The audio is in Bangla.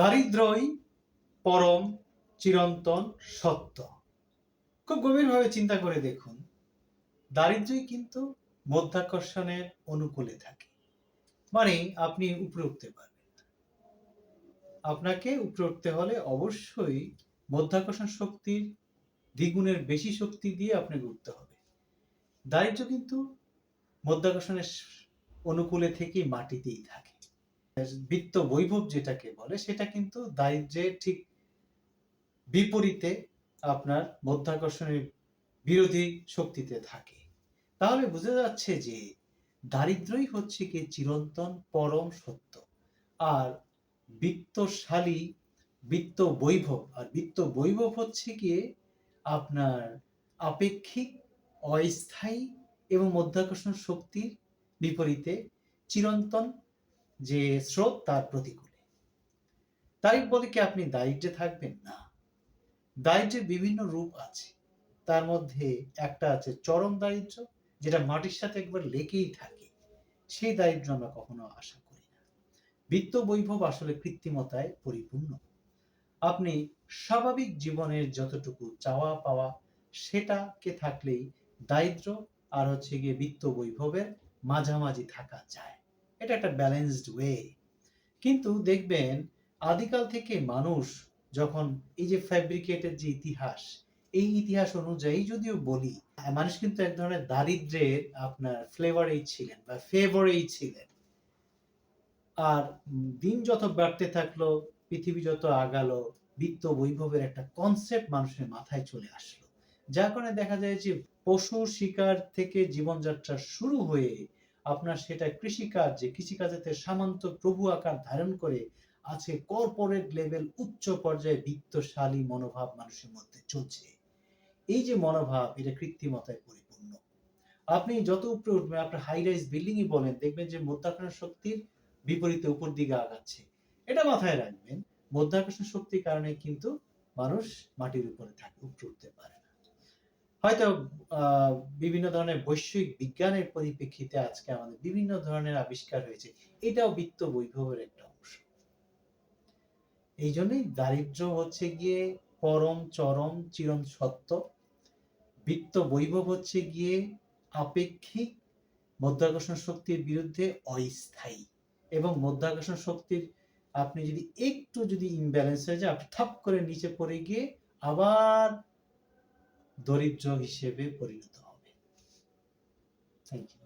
দারিদ্রই পরম চিরন্তন সত্য। খুব গভীরভাবে চিন্তা করে দেখুন, দারিদ্রই কিন্তু মধ্যাকর্ষণের অনুকূলে থাকে। মানে আপনি উপরে উঠতে পারবেন আপনাকে উপরে উঠতে হলে অবশ্যই মধ্যাকর্ষণ শক্তির দ্বিগুণের বেশি শক্তি দিয়ে আপনাকে উঠতে হবে। দারিদ্র কিন্তু মধ্যাকর্ষণের অনুকূলে থেকেই মাটিতেই থাকে। বৃত্ত বৈভব যেটাকে বলে, সেটা কিন্তু দারিদ্র্যের ঠিক বিপরীতে আপনার মধ্যাকর্ষণের বিরোধী শক্তিতে থাকে। তাহলে বোঝা যাচ্ছে যে দারিদ্রই হচ্ছে কি চিরন্তন পরম সত্য। আর বৃত্তশালী, বৃত্ত বৈভব, আর বৃত্ত বৈভব হচ্ছে গিয়ে আপনার আপেক্ষিক, অস্থায়ী এবং মধ্যাকর্ষণ শক্তির বিপরীতে চিরন্তন যে স্রোত তার প্রতিকূলে। তাই বলে কি আপনি দারিদ্র্যে থাকবেন? না। দারিদ্র্যের বিভিন্ন রূপ আছে। তার মধ্যে একটা আছে চরম দারিদ্র্য, যেটা মাটির সাথে একবার লেগেই থাকে। সেই দারিদ্র্য আমরা কখনো আশা করি না। বৃত্ত বৈভব আসলে কৃত্রিমতায় পরিপূর্ণ। আপনি স্বাভাবিক জীবনের যতটুকু চাওয়া পাওয়া, সেটাকে থাকলেই দারিদ্র আর হচ্ছে গিয়ে বৃত্ত বৈভবের মাঝামাঝি থাকা যায়। এটা একটা ব্যালেন্সড ওয়ে কিন্তু দেখবেন, আদিকাল থেকে মানুষ যখন এই যে ফ্যাব্রিকেটের যে ইতিহাস, এই ইতিহাস অনুযায়ী যদিও বলি, মানুষ কিন্তু এক ধরনের দারিদ্রের আপনার ফ্লেভারেই ছিলেন বা ফেভারেই ছিলেন। আর দিন যত বাড়তে থাকল, পৃথিবী যত আগালো, বৃত্ত বৈভবের একটা কনসেপ্ট মানুষের মাথায় চলে আসলো। যার কারণে দেখা যায় যে পশু শিকার থেকে জীবনযাত্রা শুরু হয়ে আপনার সেটা কৃষিকাজ, যে কৃষিকাজেতে সামান্ত প্রভু আকার ধারণ করে আছে কর্পোরেট লেভেল উচ্চ পর্যায়ে বিত্তশালী মনোভাব মানুষের মধ্যে চলছে। এই যে মনোভাব, এটা কৃত্রিমতায় পরিপূর্ণ। আপনি যত উপরে উঠবেন, আপনার হাই রাইজ বিল্ডিংই বলেন, দেখবেন যে মধ্যাকর্ষণ শক্তির বিপরীতে উপর দিকে আগাচ্ছে। এটা মাথায় রাখবেন, মধ্যাকর্ষণ শক্তির কারণে কিন্তু মানুষ মাটির উপরে থাকে, উপরে উঠতে পারে হয়তো বিভিন্ন ধরনের বৈশ্বিক বিজ্ঞানের পরিপ্রেক্ষিতে আজকে আমাদের বিভিন্ন ধরনের আবিষ্কার হয়েছে। এটাও বিত্ত বৈভবের একটা অংশ। এই জন্যই দারিদ্র হচ্ছে গিয়ে পরম, চরম চিরন সত্য। বৃত্ত বৈভব হচ্ছে গিয়ে আপেক্ষিক মধ্যাকর্ষণ শক্তির বিরুদ্ধে অস্থায়ী। এবং মধ্যাকর্ষণ শক্তির আপনি যদি একটু যদি ইমব্যালেন্স হয়ে যায়, আপনি ঠাপ করে নিচে পড়ে গিয়ে আবার দরিদ্র হিসেবে পরিণত হবে। Thank you